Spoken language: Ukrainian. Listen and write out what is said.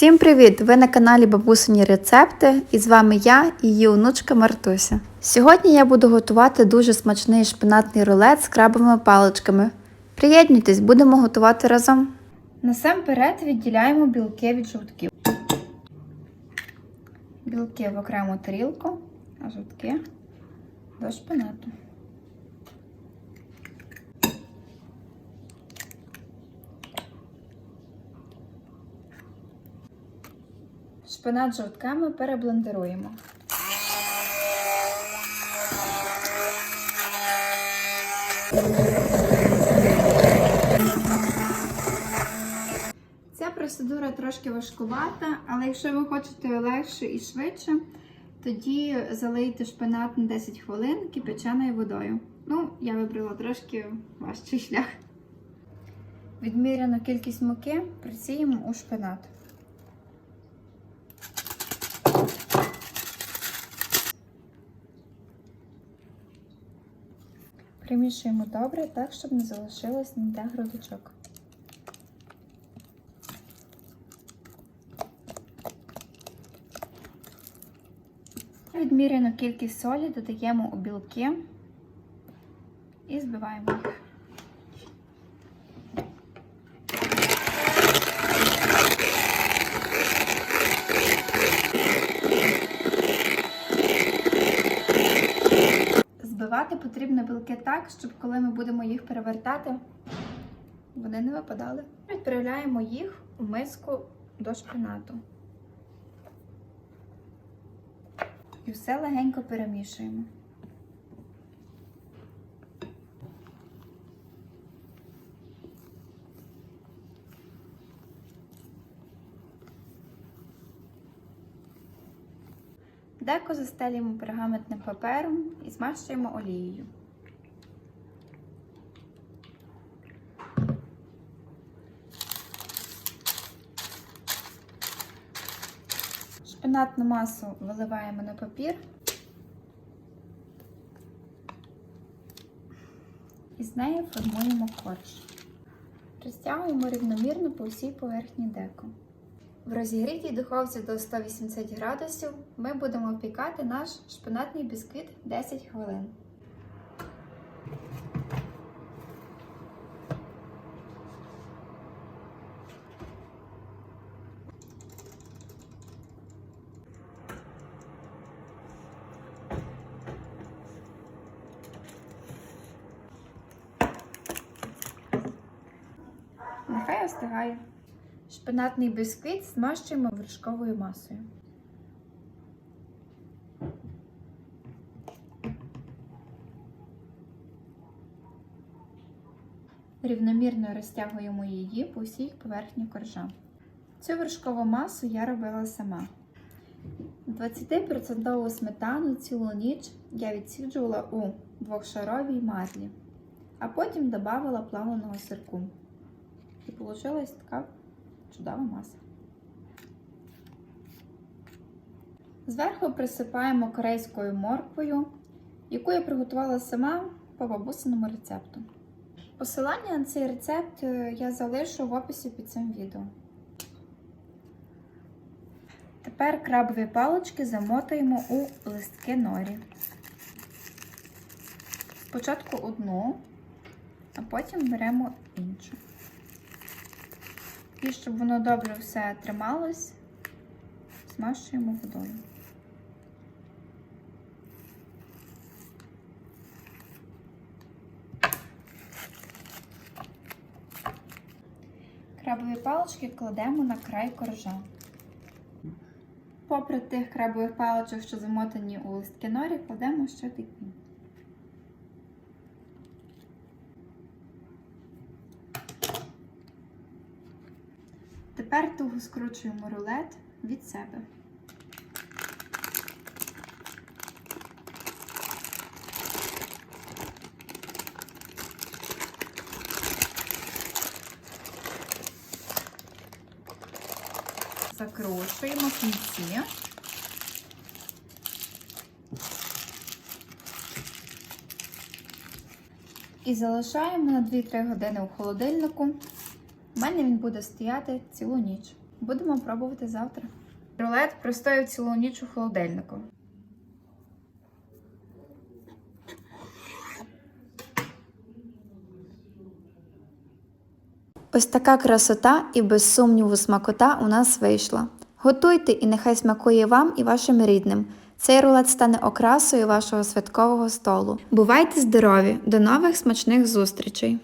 Всім привіт! Ви на каналі Бабусині Рецепти і з вами я і її онучка Мартуся. Сьогодні я буду готувати дуже смачний шпинатний рулет з крабовими паличками. Приєднуйтесь, будемо готувати разом. Насамперед відділяємо білки від жовтків. Білки в окрему тарілку, а жовтки до шпинату. Шпинат жовтками переблендеруємо. Ця процедура трошки важкувата, але якщо ви хочете легше і швидше, тоді залийте шпинат на 10 хвилин кипяченою водою. Ну, я вибрала трошки важчий шлях. Відміряну кількість муки присіємо у шпинат. Примішуємо добре так, щоб не залишилось ніде грудочок. Відміряну кількість солі додаємо у білки і збиваємо їх. Збивати потрібно білки так, щоб коли ми будемо їх перевертати, вони не випадали. Відправляємо їх у миску до шпинату. І все легенько перемішуємо. Деко застелюємо пергаментним папером і змащуємо олією. Шпинатну масу виливаємо на папір і з нею формуємо корж. Розтягуємо рівномірно по всій поверхні деко. В розігрітій духовці до 180 градусів ми будемо впікати наш шпинатний бісквіт 10 хвилин. Нехай остигає. Шпинатний бісквіт змащуємо вершковою масою. Рівномірно розтягуємо її по всій поверхні коржа. Цю вершкову масу я робила сама. 20% сметану цілу ніч я відсіджувала у двохшаровій маслі, а потім додавала плавленого сирку. І вийшла така чудова маса. Зверху присипаємо корейською морквою, яку я приготувала сама по бабусиному рецепту. Посилання на цей рецепт е, я залишу в описі під цим відео. Тепер крабові палички замотаємо у листки норі. Спочатку одну, а потім беремо іншу. І щоб воно добре все трималось, змащуємо водою. Крабові палички кладемо на край коржа. Попри тих крабових паличок, що замотані у листки норі, кладемо ще такі. Тепер туго скручуємо рулет від себе. Закручуємо кінці. І залишаємо на 2-3 години у холодильнику. У мене він буде стояти цілу ніч. Будемо пробувати завтра. Рулет простояв цілу ніч у холодильнику. Ось така красота і без сумніву смакота у нас вийшла. Готуйте і нехай смакує вам і вашим рідним. Цей рулет стане окрасою вашого святкового столу. Бувайте здорові! До нових смачних зустрічей!